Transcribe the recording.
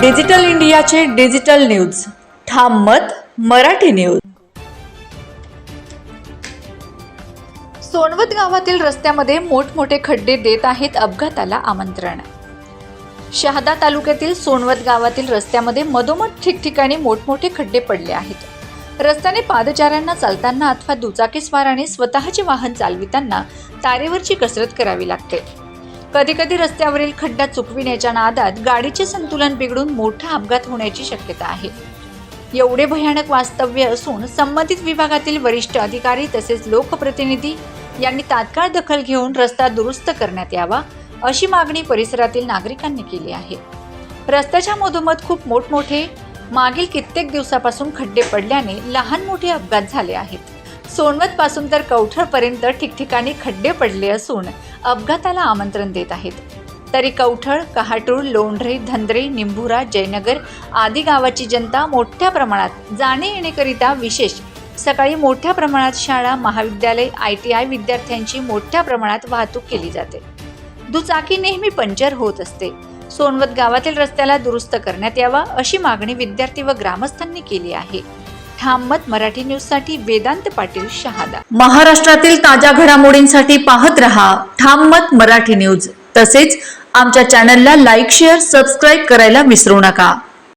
Digital इंडियाचे digital news. ठाम मत मराठी न्यूज. सोनवत गावातील रस्त्यामध्ये मोठमोठे खड्डे देत आहेत अपघाताला आमंत्रण. शहादा तालुक्यातील सोनवत गावातील रस्त्यामध्ये मधोमध ठिकठिकाणी मोठमोठे खड्डे पडले आहेत. रस्त्याने पादचाऱ्यांना चालताना अथवा दुचाकीस्वाराने स्वतःचे वाहन चालविताना तारेवरची कसरत करावी लागते. कधीकधी रस्त्यावरील खड्डा चुकविण्याच्या नादात गाडीचे संतुलन बिघडून मोठा अपघात होण्याची शक्यता आहे. एवढे भयानक वास्तव्य असून संबंधित विभागातील वरिष्ठ अधिकारी तसेच लोकप्रतिनिधी यांनी तात्काळ दखल घेऊन रस्ता दुरुस्त करण्यात यावा अशी मागणी परिसरातील नागरिकांनी केली आहे. रस्त्याच्या मधोमध खूप मोठमोठे मागील कित्येक दिवसापासून खड्डे पडल्याने लहान मोठे अपघात झाले आहेत. सोनवत पासून तर कवठळपर्यंत ठिकठिकाणी खड्डे पडले असून अपघाताला आमंत्रण देत आहेत. तरी कवठळ कहाटूर लोंढरे धंद्रे निंभुरा जयनगर आदी गावाची जनता मोठ्या प्रमाणात जाणे येणेकरिता विशेष सकाळी मोठ्या प्रमाणात शाळा महाविद्यालय आय टी आय विद्यार्थ्यांची मोठ्या प्रमाणात वाहतूक केली जाते. दुचाकी नेहमी पंचर होत असते. सोनवत गावातील रस्त्याला दुरुस्त करण्यात यावा अशी मागणी विद्यार्थी व ग्रामस्थांनी केली आहे. ठाम मत मराठी न्यूजसाठी वेदांत पाटील शहादा. महाराष्ट्रातील ताज्या घडामोडींसाठी पाहत रहा ठाम मत मराठी न्यूज. तसेच आमच्या चॅनलला लाईक शेअर सबस्क्राईब करायला विसरू नका.